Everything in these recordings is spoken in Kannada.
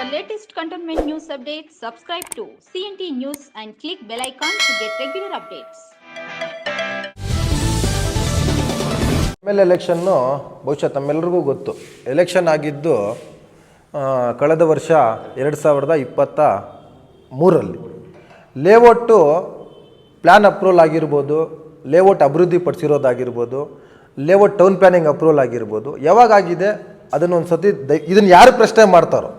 For latest cantonment news updates, subscribe to CNT News and click bell icon to get regular updates. ಎಲ್ ಎಲೆಕ್ಷನ್ನು ಬಹುಶಃ ತಮ್ಮೆಲ್ಲರಿಗೂ ಗೊತ್ತು. ಎಲೆಕ್ಷನ್ ಆಗಿದ್ದು ಕಳೆದ ವರ್ಷ ಎರಡು ಸಾವಿರದ ಇಪ್ಪತ್ತ ಮೂರರಲ್ಲಿ. ಲೇಔಟು ಪ್ಲ್ಯಾನ್ ಅಪ್ರೂವಲ್ ಆಗಿರ್ಬೋದು ಲೇಔಟ್ ಅಭಿವೃದ್ಧಿ ಪಡಿಸಿರೋದಾಗಿರ್ಬೋದು ಲೇಔಟ್ ಟೌನ್ ಪ್ಲಾನಿಂಗ್ ಅಪ್ರೂವಲ್ ಆಗಿರ್ಬೋದು. ಯಾವಾಗ ಆಗಿದೆ ಅದನ್ನು ಒಂದು ಸತಿ ದೈ ಇದನ್ನು ಯಾರು ಪ್ರಶ್ನೆ ಮಾಡ್ತಾರೋ?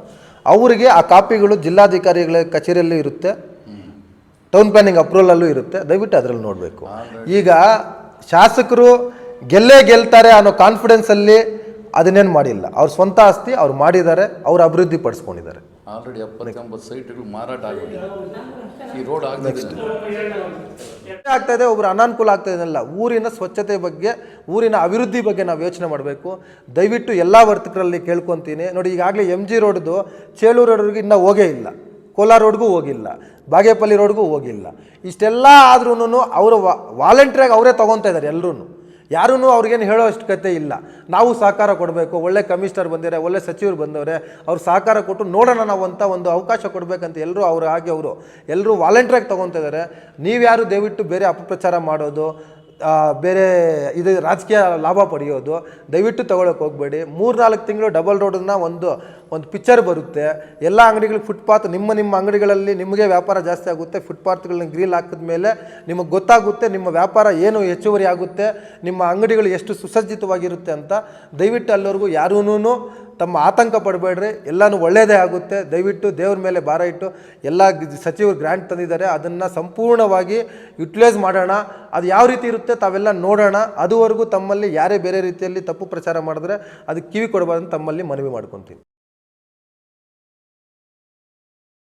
ಅವರಿಗೆ ಆ ಕಾಪಿಗಳು ಜಿಲ್ಲಾಧಿಕಾರಿಗಳ ಕಚೇರಿಯಲ್ಲೂ ಇರುತ್ತೆ. ಟೌನ್ ಪ್ಲಾನಿಂಗ್ ಅಪ್ರೂವಲಲ್ಲೂ ಇರುತ್ತೆ. ದಯವಿಟ್ಟು ಅದರಲ್ಲಿ ನೋಡಬೇಕು. ಈಗ ಶಾಸಕರು ಗೆಲ್ಲೇ ಗೆಲ್ತಾರೆ ಅನ್ನೋ ಕಾನ್ಫಿಡೆನ್ಸಲ್ಲಿ ಅದನ್ನೇನು ಮಾಡಿಲ್ಲ. ಅವ್ರ ಸ್ವಂತ ಆಸ್ತಿ ಅವ್ರು ಮಾಡಿದ್ದಾರೆ ಅವ್ರು ಅಭಿವೃದ್ಧಿ ಪಡಿಸ್ಕೊಂಡಿದ್ದಾರೆ. ಆಲ್ರೆಡಿ ಎಪ್ಪತ್ತೆಂಬತ್ತು ಸೈಟ್ಗಳು ಮಾರಾಟ ಆಗಿದೆ ಈ ರೋಡ್ ಆಗ್ತಾ ಇದೆ. ಒಬ್ರು ಅನಾನುಕೂಲ ಆಗ್ತಾ ಇದೆಲ್ಲ ಊರಿನ ಸ್ವಚ್ಛತೆ ಬಗ್ಗೆ ಊರಿನ ಅಭಿವೃದ್ಧಿ ಬಗ್ಗೆ ನಾವು ಯೋಚನೆ ಮಾಡಬೇಕು. ದಯವಿಟ್ಟು ಎಲ್ಲ ವರ್ತಕರಲ್ಲಿ ಕೇಳ್ಕೊತೀನಿ. ನೋಡಿ ಈಗಾಗಲೇ ಎಂ ಜಿ ರೋಡ್ದು ಚೇಳೂರು ರೋಡ್ಗೆ ಇನ್ನೂ ಹೋಗೇ ಇಲ್ಲ. ಕೋಲಾರ ರೋಡ್ಗೂ ಹೋಗಿಲ್ಲ. ಬಾಗೇಪಲ್ಲಿ ರೋಡ್ಗೂ ಹೋಗಿಲ್ಲ. ಇಷ್ಟೆಲ್ಲ ಆದ್ರೂ ಅವರು ವಾಲಂಟ್ರಿಯಾಗಿ ಅವರೇ ತೊಗೊತಾ ಇದ್ದಾರೆ ಎಲ್ಲರೂ ಯಾರೂ ಅವ್ರಿಗೇನು ಹೇಳೋ ಅಷ್ಟು ಕತೆ ಇಲ್ಲ. ನಾವು ಸಹಕಾರ ಕೊಡಬೇಕು, ಒಳ್ಳೆ ಕಮಿಷನರ್ ಬಂದಿದ್ದಾರೆ, ಒಳ್ಳೆ ಸಚಿವರು ಬಂದವರೆ, ಅವ್ರು ಸಹಕಾರ ಕೊಟ್ಟು ನೋಡೋಣ ನಾವು ಅಂತ ಒಂದು ಅವಕಾಶ ಕೊಡಬೇಕಂತ ಎಲ್ಲರೂ ಅವ್ರು ಹಾಗೆ ಅವರು, ಎಲ್ಲರೂ ವಾಲಂಟ್ರಿಯಾಗಿ ತೊಗೊತಾ ನೀವು ಯಾರು ದಯವಿಟ್ಟು ಬೇರೆ ಅಪಪ್ರಚಾರ ಮಾಡೋದು ಬೇರೆ ಇದು ರಾಜಕೀಯ ಲಾಭ ಪಡೆಯೋದು, ದಯವಿಟ್ಟು ತಗೊಳಕ್ಕೆ ಹೋಗಬೇಡಿ. ಮೂರು ನಾಲ್ಕು ತಿಂಗಳು ಡಬಲ್ ರೋಡನ್ನ ಒಂದು ಒಂದು ಪಿಕ್ಚರ್ ಬರುತ್ತೆ, ಎಲ್ಲ ಅಂಗಡಿಗಳಿಗೆ ಫುಟ್ಪಾತ್ ನಿಮ್ಮ ನಿಮ್ಮ ಅಂಗಡಿಗಳಲ್ಲಿ ನಿಮಗೆ ವ್ಯಾಪಾರ ಜಾಸ್ತಿ ಆಗುತ್ತೆ ಫುಟ್ಪಾತ್ಗಳನ್ನ ಗ್ರೀಲ್ ಹಾಕಿದ ಮೇಲೆ ನಿಮಗೆ ಗೊತ್ತಾಗುತ್ತೆ ನಿಮ್ಮ ವ್ಯಾಪಾರ ಏನು ಹೆಚ್ಚುವರಿ ಆಗುತ್ತೆ, ನಿಮ್ಮ ಅಂಗಡಿಗಳು ಎಷ್ಟು ಸುಸಜ್ಜಿತವಾಗಿರುತ್ತೆ ಅಂತ. ದಯವಿಟ್ಟು ಅಲ್ಲಿವರೆಗೂ ಯಾರೂ ತಮ್ಮ ಆತಂಕ ಪಡಬೇಡ್ರಿ, ಎಲ್ಲನೂ ಒಳ್ಳೆಯದೇ ಆಗುತ್ತೆ. ದಯವಿಟ್ಟು ದೇವ್ರ ಮೇಲೆ ಭಾರ ಇಟ್ಟು ಎಲ್ಲ ಸಚಿವರು ಗ್ರ್ಯಾಂಟ್ ತಂದಿದ್ದಾರೆ, ಅದನ್ನು ಸಂಪೂರ್ಣವಾಗಿ ಯುಟಿಲೈಸ್ ಮಾಡೋಣ. ಅದು ಯಾವ ರೀತಿ ಇರುತ್ತೆ ತಾವೆಲ್ಲ ನೋಡೋಣ. ಅದುವರೆಗೂ ತಮ್ಮಲ್ಲಿ ಯಾರೇ ಬೇರೆ ರೀತಿಯಲ್ಲಿ ತಪ್ಪು ಪ್ರಚಾರ ಮಾಡಿದ್ರೆ ಅದಕ್ಕೆ ಕಿವಿ ಕೊಡಬಾರ್ದು ತಮ್ಮಲ್ಲಿ ಮನವಿ ಮಾಡ್ಕೊತೀನಿ.